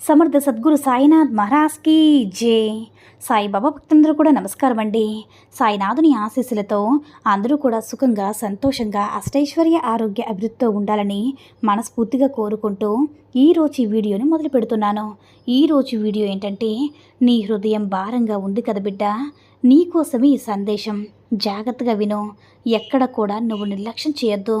Samarth Sadguru Sainath మహారాజ్కి జే. సాయిబాబా భక్తులందరూ కూడా నమస్కారం అండి. సాయినాథుని ఆశీస్సులతో అందరూ కూడా సుఖంగా సంతోషంగా అష్టైశ్వర్య ఆరోగ్య అభివృద్ధితో ఉండాలని మనస్ఫూర్తిగా కోరుకుంటూ ఈరోజు ఈ వీడియోని మొదలు పెడుతున్నాను. ఈరోజు వీడియో ఏంటంటే నీ హృదయం భారంగా ఉంది కదా బిడ్డ. నీకోసమే ఈ సందేశం జాగ్రత్తగా విను. ఎక్కడ కూడా నువ్వు నిర్లక్ష్యం చేయొద్దు.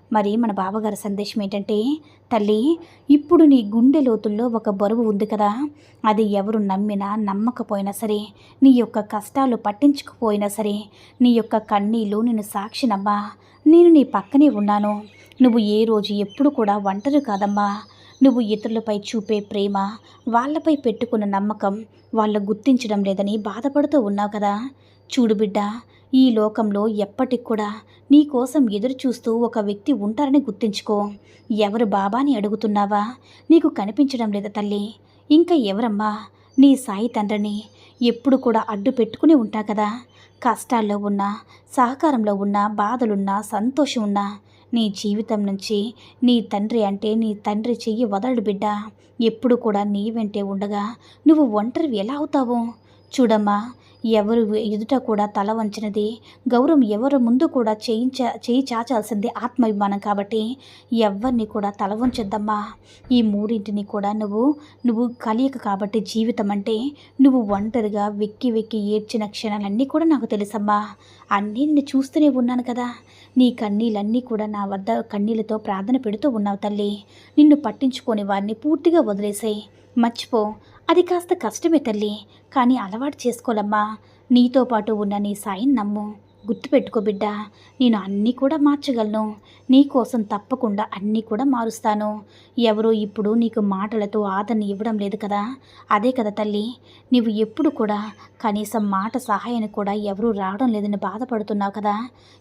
మరి మన బావగారి సందేశం ఏంటంటే తల్లి ఇప్పుడు నీ గుండె లోతుల్లో ఒక బరువు ఉంది కదా. అది ఎవరు నమ్మినా నమ్మకపోయినా సరే నీ యొక్క కష్టాలు పట్టించుకుపోయినా సరే నీ యొక్క కన్నీళ్ళు నేను సాక్షినమ్మా నేను నీ పక్కనే ఉన్నాను. నువ్వు ఏ రోజు ఎప్పుడు కూడా ఒంటరి కాదమ్మా. నువ్వు ఇతరులపై చూపే ప్రేమ వాళ్ళపై పెట్టుకున్న నమ్మకం వాళ్ళు గుర్తించడం లేదని బాధపడుతూ ఉన్నావు కదా. చూడు బిడ్డ ఈ లోకంలో ఎప్పటికి కూడా నీ కోసం ఒక వ్యక్తి ఉంటారని గుర్తించుకో. ఎవరు బాబాని అడుగుతున్నావా? నీకు కనిపించడం లేదా తల్లి? ఇంకా ఎవరమ్మా? నీ సాయి తండ్రిని ఎప్పుడు కూడా అడ్డు పెట్టుకుని ఉంటా కదా. కష్టాల్లో ఉన్నా సహకారంలో ఉన్నా బాధలున్నా సంతోషం ఉన్నా నీ జీవితం నుంచి నీ తండ్రి అంటే నీ తండ్రి చెయ్యి వదలడు బిడ్డ. ఎప్పుడు కూడా నీ వెంటే ఉండగా నువ్వు ఒంటరివి ఎలా అవుతావు? చూడమ్మా ఎవరు ఎదుట కూడా తల వంచినది. గౌరవం ఎవరు ముందు కూడా చేయించ చేయి చాచాల్సింది ఆత్మాభిమానం కాబట్టి ఎవరిని కూడా తల వంచొద్దమ్మా. ఈ మూడింటిని కూడా నువ్వు నువ్వు కలియక కాబట్టి జీవితం అంటే నువ్వు ఒంటరిగా వెక్కి వెక్కి ఏడ్చిన క్షణాలన్నీ కూడా నాకు తెలుసమ్మా. అన్నీ నిన్ను చూస్తూనే ఉన్నాను కదా. నీ కన్నీళ్ళన్నీ కూడా నా వద్ద కన్నీళ్ళతో ప్రార్థన పెడుతూ ఉన్నావు తల్లి. నిన్ను పట్టించుకొని వారిని పూర్తిగా వదిలేసాయి. మర్చిపో అది కాస్త కష్టమే తల్లి కానీ అలవాటు చేసుకోలమ్మా. నీతో పాటు ఉన్న నీ సాయిని నమ్ము. గుర్తుపెట్టుకో బిడ్డ నేను అన్నీ కూడా మార్చగలను. నీ కోసం తప్పకుండా అన్నీ కూడా మారుస్తాను. ఎవరో ఇప్పుడు నీకు మాటలతో ఆదరణ ఇవ్వడం లేదు కదా? అదే కదా తల్లి నీవు ఎప్పుడు కూడా కనీసం మాట సహాయాన్ని కూడా ఎవరూ రావడం లేదని బాధపడుతున్నావు కదా?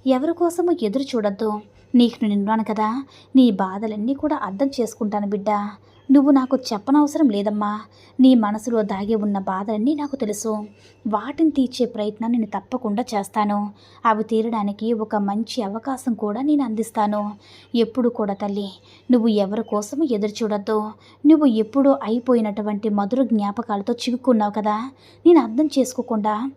ఎవరి కోసమో ఎదురు చూడొద్దు. నీకు నిన్నాను కదా నీ బాధలన్నీ కూడా అర్థం చేసుకుంటాను బిడ్డ. నువ్వు నాకు చెప్పనవసరం లేదమ్మా. నీ మనసులో దాగి ఉన్న బాధలన్నీ నాకు తెలుసు. వాటిని తీర్చే ప్రయత్నం నేను తప్పకుండా చేస్తాను. అవి తీరడానికి ఒక మంచి అవకాశం కూడా నేను అందిస్తాను. ఎప్పుడు కూడా తల్లి నువ్వు ఎవరి కోసము ఎదురు చూడొద్దు. నువ్వు ఎప్పుడూ అయిపోయినటువంటి మధుర జ్ఞాపకాలతో చిక్కుకున్నావు కదా? నేను అర్థం చేసుకోకుండా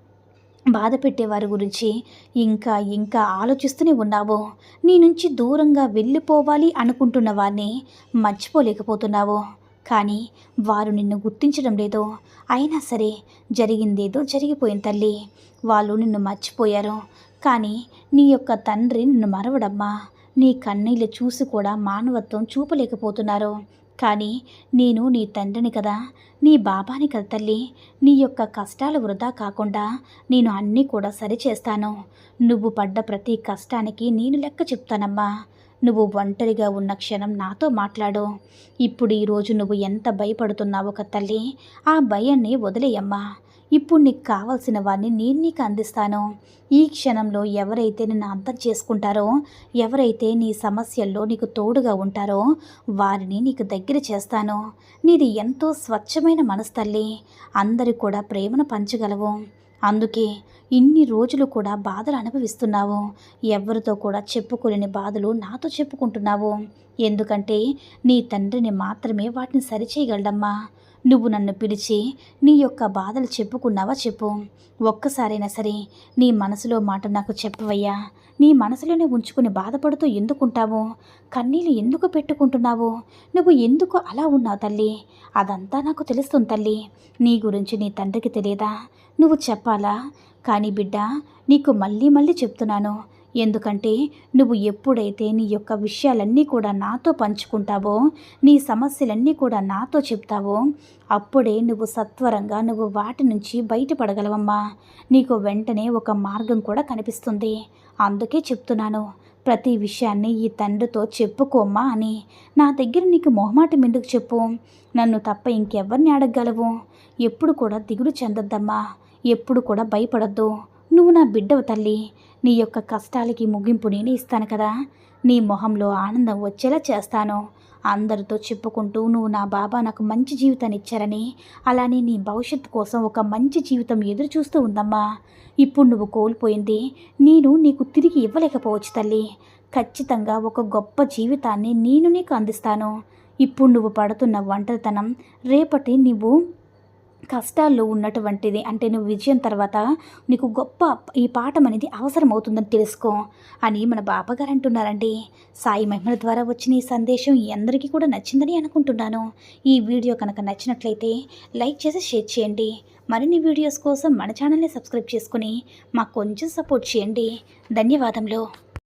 బాధ పెట్టేవారి గురించి ఇంకా ఇంకా ఆలోచిస్తూనే ఉన్నావు. నీ నుంచి దూరంగా వెళ్ళిపోవాలి అనుకుంటున్న వారిని మర్చిపోలేకపోతున్నావు. కానీ వారు నిన్ను గుర్తించడం లేదో. అయినా సరే జరిగిందేదో జరిగిపోయింది తల్లి. వాళ్ళు నిన్ను మర్చిపోయారు. కానీ నీ యొక్క తండ్రి నిన్ను మరవడమ్మా. నీ కన్నీళ్ళు చూసి కూడా మానవత్వం చూపలేకపోతున్నారు. కానీ నేను నీ తండ్రిని కదా నీ బాబాని కదా తల్లి. నీ యొక్క కష్టాలు వృధా కాకుండా నేను అన్నీ కూడా సరిచేస్తాను. నువ్వు పడ్డ ప్రతి కష్టానికి నేను లెక్క చెప్తానమ్మా. నువ్వు ఒంటరిగా ఉన్న క్షణం నాతో మాట్లాడు. ఇప్పుడు ఈరోజు నువ్వు ఎంత భయపడుతున్నావో ఒక తల్లి ఆ భయాన్ని వదిలేయమ్మా. ఇప్పుడు నీకు కావాల్సిన వారిని నేను నీకు అందిస్తాను. ఈ క్షణంలో ఎవరైతే నిన్ను అర్థం చేసుకుంటారో ఎవరైతే నీ సమస్యల్లో నీకు తోడుగా ఉంటారో వారిని నీకు దగ్గర చేస్తాను. నీది ఎంతో స్వచ్ఛమైన మనస్తల్లి అందరూ కూడా ప్రేమను పంచగలవు. అందుకే ఇన్ని రోజులు కూడా బాధలు అనుభవిస్తున్నావు. ఎవరితో కూడా చెప్పుకోలేని బాధలు నాతో చెప్పుకుంటున్నావు. ఎందుకంటే నీ తండ్రిని మాత్రమే వాటిని సరిచేయగలడమ్మా. నువ్వు నన్ను పిలిచి నీ యొక్క బాధలు చెప్పుకున్నావా చెప్పు. ఒక్కసారైనా సరే నీ మనసులో మాట నాకు చెప్పవయ్యా. నీ మనసులోనే ఉంచుకుని బాధపడుతూ ఎందుకుంటావు? కన్నీళ్ళు ఎందుకు పెట్టుకుంటున్నావు? నువ్వు ఎందుకు అలా ఉన్నావు తల్లి? అదంతా నాకు తెలుస్తుంది తల్లి. నీ గురించి నీ తండ్రికి తెలియదా? నువ్వు చెప్పాలా? కానీ బిడ్డ నీకు మళ్ళీ మళ్ళీ చెప్తున్నాను. ఎందుకంటే నువ్వు ఎప్పుడైతే నీ యొక్క విషయాలన్నీ కూడా నాతో పంచుకుంటావో నీ సమస్యలన్నీ కూడా నాతో చెప్తావో అప్పుడే నువ్వు సత్వరంగా నువ్వు వాటి నుంచి బయటపడగలవమ్మా. నీకు వెంటనే ఒక మార్గం కూడా కనిపిస్తుంది. అందుకే చెప్తున్నాను ప్రతి విషయాన్ని ఈ తండ్రితో చెప్పుకోమ్మా అని. నా దగ్గర నీకు మొహమాటం ఎందుకు చెప్పు? నన్ను తప్ప ఇంకెవరిని అడగగలవు? ఎప్పుడు కూడా దిగుడు చెందొద్దమ్మా. ఎప్పుడు కూడా భయపడొద్దు. నువ్వు నా బిడ్డవు తల్లి. నీ యొక్క కష్టాలకి ముగింపు నేను ఇస్తాను కదా. నీ మొహంలో ఆనందం వచ్చేలా చేస్తాను. అందరితో చెప్పుకుంటూ నువ్వు నా బాబా నాకు మంచి జీవితాన్ని ఇచ్చారని అలానే నీ భవిష్యత్తు కోసం ఒక మంచి జీవితం ఎదురు చూస్తూ ఉందమ్మా. ఇప్పుడు నువ్వు కోల్పోయింది నేను నీకు తిరిగి ఇవ్వలేకపోవచ్చు తల్లి. ఖచ్చితంగా ఒక గొప్ప జీవితాన్ని నేను నీకు అందిస్తాను. ఇప్పుడు నువ్వు పడుతున్న ఒంటరితనం రేపటి నువ్వు కష్టాల్లో ఉన్నటువంటిది. అంటే నువ్వు విజయం తర్వాత నీకు గొప్ప ఈ పాఠం అనేది అవసరం అవుతుందని తెలుసుకో అని మన బాబాగారు అంటున్నారండి. సాయి మహిమల ద్వారా వచ్చిన ఈ సందేశం అందరికీ కూడా నచ్చిందని అనుకుంటున్నాను. ఈ వీడియో కనుక నచ్చినట్లయితే లైక్ చేసి షేర్ చేయండి. మరిన్ని వీడియోస్ కోసం మన ఛానల్ని సబ్స్క్రైబ్ చేసుకుని మాకు కొంచెం సపోర్ట్ చేయండి. ధన్యవాదములు.